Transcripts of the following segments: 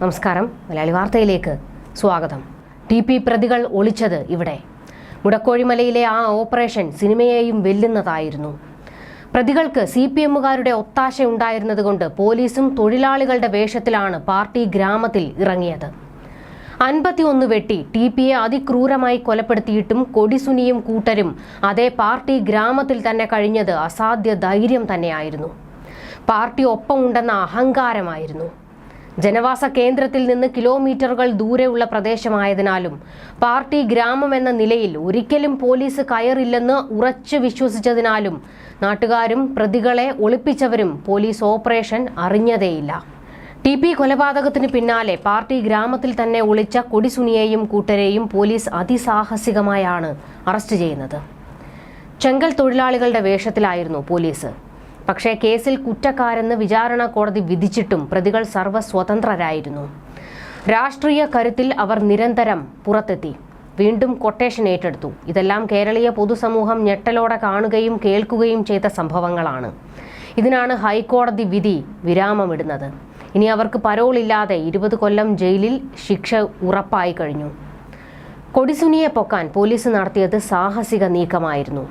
നമസ്കാരം. മലയാളി വാർത്തയിലേക്ക് സ്വാഗതം. ടി പി പ്രതികൾ ഒളിച്ചത് ഇവിടെ. മുടക്കോഴിമലയിലെ ആ ഓപ്പറേഷൻ സിനിമയെയും വെല്ലുന്നതായിരുന്നു. പ്രതികൾക്ക് സി പി എമ്മുകാരുടെ ഒത്താശ ഉണ്ടായിരുന്നതുകൊണ്ട് പോലീസും തൊഴിലാളികളുടെ വേഷത്തിലാണ് പാർട്ടി ഗ്രാമത്തിൽ ഇറങ്ങിയത്. അൻപത്തിയൊന്ന് വെട്ടി ടി പിയെ അതിക്രൂരമായി കൊലപ്പെടുത്തിയിട്ടും കൊടിസുനിയും കൂട്ടരും അതേ പാർട്ടി ഗ്രാമത്തിൽ തന്നെ കഴിഞ്ഞത് അസാധ്യ ധൈര്യം തന്നെയായിരുന്നു. പാർട്ടി ഒപ്പമുണ്ടെന്ന അഹങ്കാരമായിരുന്നു. ജനവാസ കേന്ദ്രത്തിൽ നിന്ന് കിലോമീറ്ററുകൾ ദൂരെയുള്ള പ്രദേശമായതിനാലും പാർട്ടി ഗ്രാമം എന്ന നിലയിൽ ഒരിക്കലും പോലീസ് കയറില്ലെന്ന് ഉറച്ചു വിശ്വസിച്ചതിനാലും നാട്ടുകാരും പ്രതികളെ ഒളിപ്പിച്ചവരും പോലീസ് ഓപ്പറേഷൻ അറിഞ്ഞതേയില്ല. ടി പി കൊലപാതകത്തിന് പിന്നാലെ പാർട്ടി ഗ്രാമത്തിൽ തന്നെ ഒളിച്ച കൊടിസുനിയെയും കൂട്ടരെയും പോലീസ് അതിസാഹസികമായാണ് അറസ്റ്റ് ചെയ്യുന്നത്. ചെങ്കൽ തൊഴിലാളികളുടെ വേഷത്തിലായിരുന്നു പോലീസ്. പക്ഷേ കേസിൽ കുറ്റക്കാരെന്ന് വിചാരണ കോടതി വിധിച്ചിട്ടും പ്രതികൾ സർവസ്വതന്ത്രരായിരുന്നു രാഷ്ട്രീയ കരുത്തിൽ അവർ നിരന്തരം പുറത്തെത്തി. വീണ്ടും കൊട്ടേഷൻ ഏറ്റെടുത്തു. ഇതെല്ലാം കേരളീയ പൊതുസമൂഹം ഞെട്ടലോടെ കാണുകയും കേൾക്കുകയും ചെയ്ത സംഭവങ്ങളാണ്. ഇതിനാണ് ഹൈക്കോടതി വിധി വിരാമമിടുന്നത്. ഇനി അവർക്ക് പരോളില്ലാതെ ഇരുപത് കൊല്ലം ജയിലിൽ ശിക്ഷ ഉറപ്പായി കഴിഞ്ഞു. കൊടിസുനിയെ പൊക്കാൻ പോലീസ് നടത്തിയത് സാഹസിക നീക്കമായിരുന്നു.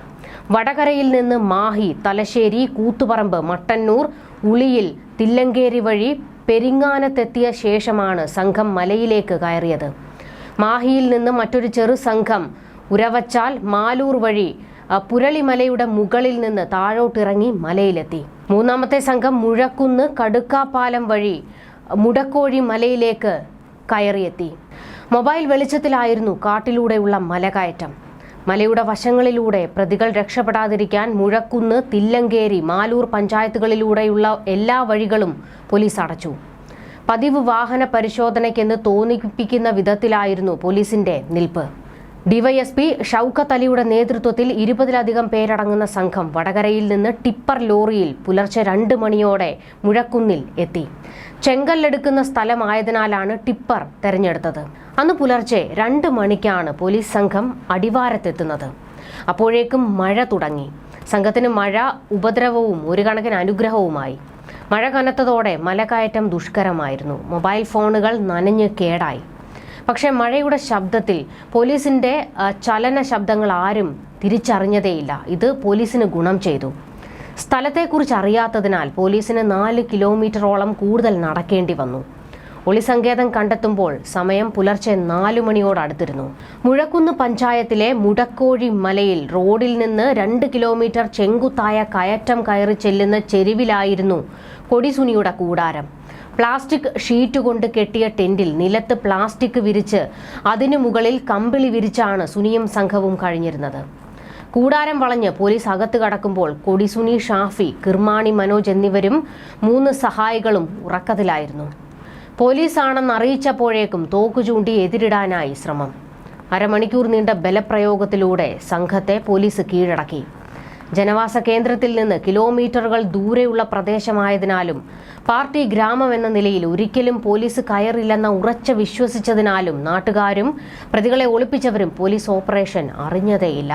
വടകരയിൽ നിന്ന് മാഹി തലശ്ശേരി കൂത്തുപറമ്പ് മട്ടന്നൂർ ഉളിയിൽ തില്ലങ്കേരി വഴി പെരിങ്ങാനത്തെത്തിയ ശേഷമാണ് സംഘം മലയിലേക്ക് കയറിയത്. മാഹിയിൽ നിന്ന് മറ്റൊരു ചെറു സംഘം ഉരവച്ചാൽ മാലൂർ വഴി പുരളിമലയുടെ മുകളിൽ നിന്ന് താഴോട്ടിറങ്ങി മലയിലെത്തി. മൂന്നാമത്തെ സംഘം മുഴക്കുന്ന് കടുക്കാപ്പാലം വഴി മുടക്കോഴി മലയിലേക്ക് കയറിയെത്തി. മൊബൈൽ വെളിച്ചത്തിലായിരുന്നു കാട്ടിലൂടെയുള്ള മലകയറ്റം. മലയുടെ വശങ്ങളിലൂടെ പ്രതികൾ രക്ഷപ്പെടാതിരിക്കാൻ മുഴക്കുന്ന് തില്ലങ്കേരി മാലൂർ പഞ്ചായത്തുകളിലൂടെയുള്ള എല്ലാ വഴികളും പോലീസ് അടച്ചു. പതിവ് വാഹന പരിശോധനയ്ക്കെന്ന് തോന്നിപ്പിക്കുന്ന വിധത്തിലായിരുന്നു പോലീസിന്റെ നിൽപ്പ്. ഡിവൈഎസ്പി ഷൌക്കത്ത് അലിയുടെ നേതൃത്വത്തിൽ ഇരുപതിലധികം പേരടങ്ങുന്ന സംഘം വടകരയിൽ നിന്ന് ടിപ്പർ ലോറിയിൽ പുലർച്ചെ രണ്ട് മണിയോടെ മുഴക്കുന്നിൽ എത്തി. ചെങ്കല്ലെടുക്കുന്ന സ്ഥലമായതിനാലാണ് ടിപ്പർ തെരഞ്ഞെടുത്തത്. അന്ന് പുലർച്ചെ രണ്ട് മണിക്കാണ് പോലീസ് സംഘം അടിവാരത്തെത്തുന്നത്. അപ്പോഴേക്കും മഴ തുടങ്ങി. സംഘത്തിന് മഴ ഉപദ്രവവും ഒരു കണക്കിന് അനുഗ്രഹവുമായി. മഴ കനത്തതോടെ മലകയറ്റം ദുഷ്കരമായിരുന്നു. മൊബൈൽ ഫോണുകൾ നനഞ്ഞ് കേടായി. പക്ഷേ മഴയുടെ ശബ്ദത്തിൽ പോലീസിന്റെ ചലന ശബ്ദങ്ങൾ ആരും തിരിച്ചറിഞ്ഞതേയില്ല. ഇത് പോലീസിന് ഗുണം ചെയ്തു. സ്ഥലത്തെക്കുറിച്ച് അറിയാത്തതിനാൽ പോലീസിന് നാല് കിലോമീറ്ററോളം കൂടുതൽ നടക്കേണ്ടി വന്നു. ഒളിസങ്കേതം കണ്ടെത്തുമ്പോൾ സമയം പുലർച്ചെ നാലു മണിയോട് അടുത്തിരുന്നു. മുഴക്കുന്ന് പഞ്ചായത്തിലെ മുടക്കോഴി മലയിൽ റോഡിൽ നിന്ന് രണ്ട് കിലോമീറ്റർ ചെങ്കുത്തായ കയറ്റം കയറി ചെല്ലുന്ന ചെരുവിലായിരുന്നു കൊടിസുനിയുടെ കൂടാരം. പ്ലാസ്റ്റിക് ഷീറ്റ് കൊണ്ട് കെട്ടിയ ടെന്റിൽ നിലത്ത് പ്ലാസ്റ്റിക് വിരിച്ച് അതിനു മുകളിൽ കമ്പിളി വിരിച്ചാണ് സുനിയും സംഘവും കഴിഞ്ഞിരുന്നത്. കൂടാരം വളഞ്ഞ് പോലീസ് അകത്ത് കടക്കുമ്പോൾ കൊടിസുനി ഷാഫി കിർമാണി മനോജ് എന്നിവരും മൂന്ന് സഹായികളും ഉറക്കത്തിലായിരുന്നു. പോലീസാണെന്ന് അറിയിച്ചപ്പോഴേക്കും തോക്കു ചൂണ്ടി എതിരിടാനായി ശ്രമം. അരമണിക്കൂർ നീണ്ട ബലപ്രയോഗത്തിലൂടെ സംഘത്തെ പോലീസ് കീഴടക്കി. ജനവാസ കേന്ദ്രത്തിൽ നിന്ന് കിലോമീറ്ററുകൾ ദൂരെയുള്ള പ്രദേശമായതിനാലും പാർട്ടി ഗ്രാമം എന്ന നിലയിൽ ഒരിക്കലും പോലീസ് കയറില്ലെന്ന ഉറച്ച വിശ്വസിച്ചതിനാലും നാട്ടുകാരും പ്രതികളെ ഒളിപ്പിച്ചവരും പോലീസ് ഓപ്പറേഷൻ അറിഞ്ഞതേയില്ല.